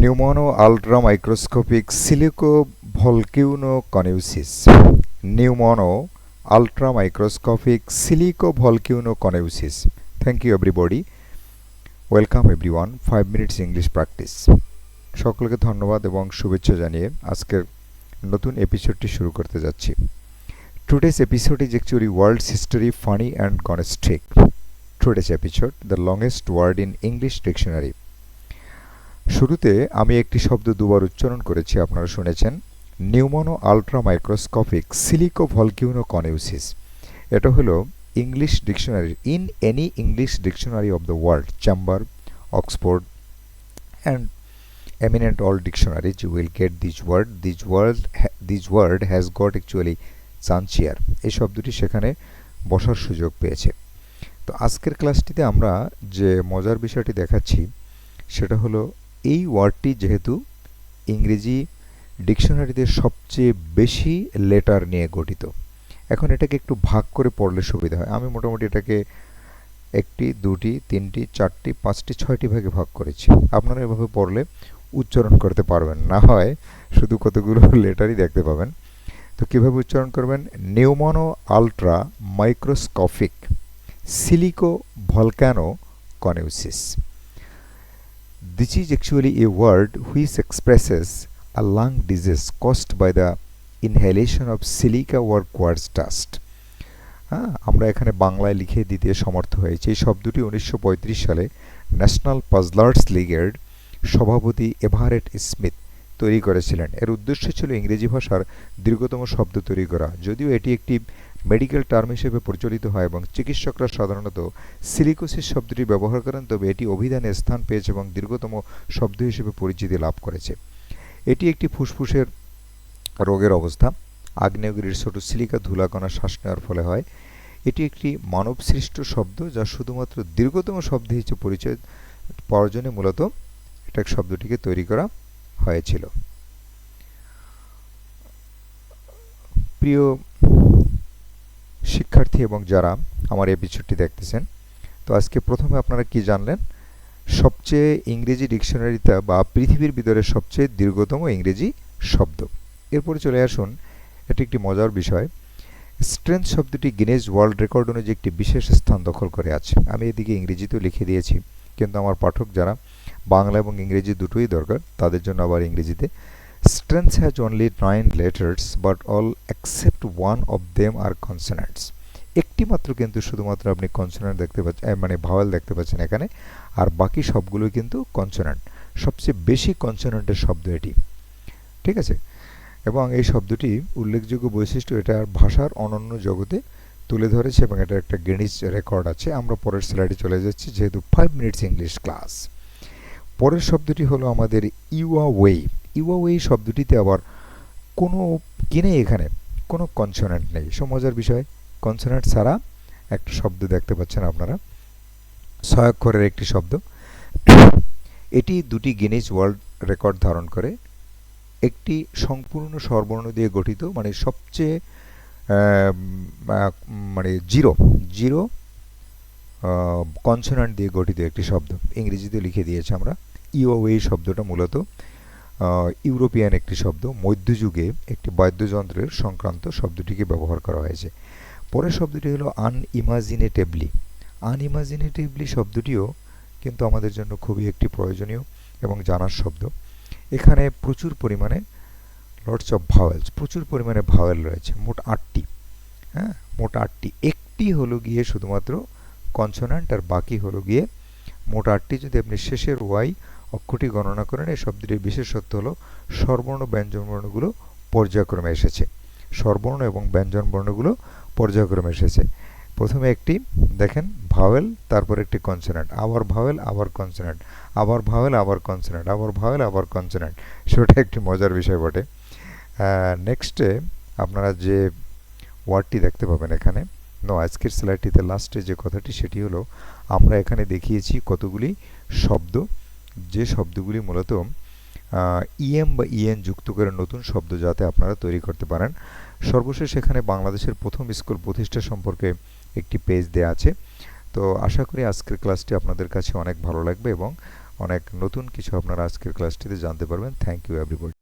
Pneumono, ultramicroscopic silicovolcanoconiosis. Pneumono, ultramicroscopic silicovolcanoconiosis. Thank you, everybody. Welcome everyone five minutes English practice সকলকে ধন্যবাদ এবং শুভেচ্ছা জানিয়ে আজকের নতুন এপিসোডটি শুরু করতে যাচ্ছি today's episode is actually world's history funny and গনেস্ট্রিক today's episode the longest word in English dictionary শুরুতে আমি একটি শব্দ দুবার উচ্চারণ করেছি, আপনারা শুনেছেন। নিউমোনো আলট্রা মাইক্রোস্কোপিক সিলিকো ভলকিউনো কনিউসিস এটা হলো English dictionary, in any English dictionary of the world, chamber, Oxford, and eminent all dictionaries you will get this word this word this word has got actually চাঞ্চিয়ার এই শব্দটি সেখানে বসার সুযোগ পেয়েছে। তো আজকের ক্লাসটিতে আমরা যে মজার বিষয়টি দেখাচ্ছি, সেটা হলো এই ওয়ার্ডটি যেহেতু ইংরেজি ডিকশনারিতে সবচেয়ে বেশি লেটার নিয়ে গঠিত। এখন এটাকে একটু ভাগ করে পড়লে সুবিধা হয়। আমি মোটামুটি এটাকে একটি, দুটি, তিনটি, চারটি, পাঁচটি, ছয়টি ভাগে ভাগ করেছি। আপনারা এভাবে পড়লে উচ্চারণ করতে পারবেন। না হয় শুধু কতগুলো লেটারই দেখতে পাবেন। তো কীভাবে উচ্চারণ করবেন? Pneumonoultramicroscopicsilicovolcanoconiosis. This is actually a word which expresses a lung disease caused by the inhalation of silica or quartz dust. হ্যাঁ আমরা এখানে বাংলায় লিখে দিতে সমর্থ হয়েছি। এই শব্দটি উনিশশো পঁয়ত্রিশ সালে ন্যাশনাল পাজলার্স লিগের সভাপতি এভারেট স্মিথ তৈরি করেছিলেন। এর উদ্দেশ্য ছিল ইংরেজি ভাষার দীর্ঘতম শব্দ তৈরি করা। যদিও এটি একটি মেডিকেল টার্ম হিসেবে প্রচলিত হয় এবং চিকিৎসকরা সাধারণত সিলিকোসিস শব্দটি ব্যবহার করেন, তবে এটি অভিধানে স্থান পেয়েছে এবং দীর্ঘতম শব্দ হিসেবে পরিচিতি লাভ করেছে। এটি একটি ফুসফুসের রোগের অবস্থা। আগ্নেয়গিরির ছোট সিলিকা ধুলাকণা শ্বাস নেওয়ার ফলে হয়। এটি একটি মানব সৃষ্ট শব্দ যা শুধুমাত্র দীর্ঘতম শব্দ হিসেবে পরিচয় পাওয়ার মূলত এটা শব্দটিকে তৈরি করা হয়েছিল। প্রিয় শিক্ষার্থী এবং যারা আমার এপিসোডটি দেখতেছেন, তো আজকে প্রথমে আপনারা কি জানলেন? সবচেয়ে ইংরেজি ডিকশনারিতে বা পৃথিবীর ভিতরে সবচেয়ে দীর্ঘতম ইংরেজি শব্দ। এরপরে চলে আসুন, এটি একটি মজার বিষয়। স্ট্রেংথ শব্দটি গিনেজ ওয়ার্ল্ড রেকর্ড অনুযায়ী একটি বিশেষ স্থান দখল করে আছে। আমি এদিকে ইংরেজিতেও লিখে দিয়েছি, কিন্তু আমার পাঠক যারা বাংলা এবং ইংরেজি দুটোই দরকার, তাদের জন্য আবার ইংরেজিতে। Strength has only nine letters but all accept one of them are consonants একটি মাত্র কিন্তু শুধুমাত্র আপনি কনসোনেন্ট দেখতে পাচ্ছেন মানে ভাওয়াল দেখতে পাচ্ছেন এখানে, আর বাকি সবগুলো কিন্তু কনসোনেন্ট সবচেয়ে বেশি কনসোনেন্টের শব্দ এটি। ঠিক আছে? এবং এই শব্দটি উল্লেখযোগ্য বৈশিষ্ট্য এটার ভাষার অনন্য জগতে তুলে ধরেছে এবং এটা একটা গেনিস রেকর্ড আছে। আমরা পরের স্লাইডে চলে যাচ্ছি, যেহেতু ফাইভ মিনিটস ইংলিশ ক্লাস পরের শব্দটি হলো আমাদের ইউয়া ওয়ে। ইউয়া ওয়ে শব্দটিতে আবার কোনো কিনে এখানে? কোনো কনসোনেন্ট নেই। মজার বিষয়। কনসোনেন্ট ছাড়া একটা শব্দ দেখতে পাচ্ছেন আপনারা। ছয়াক্ষরের একটি শব্দ। এটি দুটি গিনিজ ওয়ার্ল্ড রেকর্ড ধারণ করে। একটি সম্পূর্ণ স্বরবর্ণ দিয়ে গঠিত মানে সবচেয়ে মানে জিরো জিরো কনসোনান্ট দিয়ে গঠিত একটি শব্দ। ইংরেজিতে লিখে দিয়েছি আমরা। ইও এই শব্দটা মূলত ইউরোপিয়ান একটি শব্দ। মধ্যযুগে একটি বাদ্যযন্ত্রের সংক্রান্ত শব্দটিকে ব্যবহার করা হয়েছে। পরের শব্দটি হলো আনইমাজিনেটেবলি আনইমাজিনেটিভলি শব্দটিও কিন্তু আমাদের জন্য খুবই একটি প্রয়োজনীয় এবং জানার শব্দ। এখানে প্রচুর পরিমাণে লর্ডস অফ ভাওয়েলস প্রচুর পরিমাণে ভাওয়েল রয়েছে, মোট আটটি। হ্যাঁ মোট আটটি। একটি হলো গিয়ে শুধুমাত্র কনসোনান্ট আর বাকি হলো গিয়ে মোট আটটি। যদি আপনি শেষের ওয়াই অক্ষরটি গণনা করেন, এই শব্দটির বিশেষত্ব হলো ব্যঞ্জন বর্ণগুলো পর্যায়ক্রমে এসেছে। স্বরবর্ণ এবং ব্যঞ্জন বর্ণগুলো পর্যায়ক্রমে এসেছে। প্রথমে একটি, দেখেন ভাওয়েল তারপর একটি কনসোনেন্ট আবার ভাওয়েল আবার কনসোনেন্ট আবার ভাওয়েল আবার কনসোনেন্ট আবার ভাওয়েল আবার কনসোনেন্ট সেটা একটি মজার বিষয় বটে। নেক্সটে আপনারা যে ওয়ার্ডটি দেখতে পাবেন এখানে নো আজকের স্লাইডটিতে লাস্টে যে কথাটি, সেটি হলো, আমরা এখানে দেখিয়েছি কতগুলি শব্দ, যে শব্দগুলি মূলত ইএম বা ইএন যুক্ত করে নতুন শব্দ যাতে আপনারা তৈরি করতে পারেন। সর্বশেষ এখানে বাংলাদেশের প্রথম স্কুল প্রতিষ্ঠা সম্পর্কে একটি পেজ দেওয়া আছে। তো আশা করি আজকের ক্লাসটি আপনাদের কাছে অনেক ভালো লাগবে এবং অনেক নতুন কিছু আপনারা আজকের ক্লাসটিতে জানতে পারবেন। Thank you everybody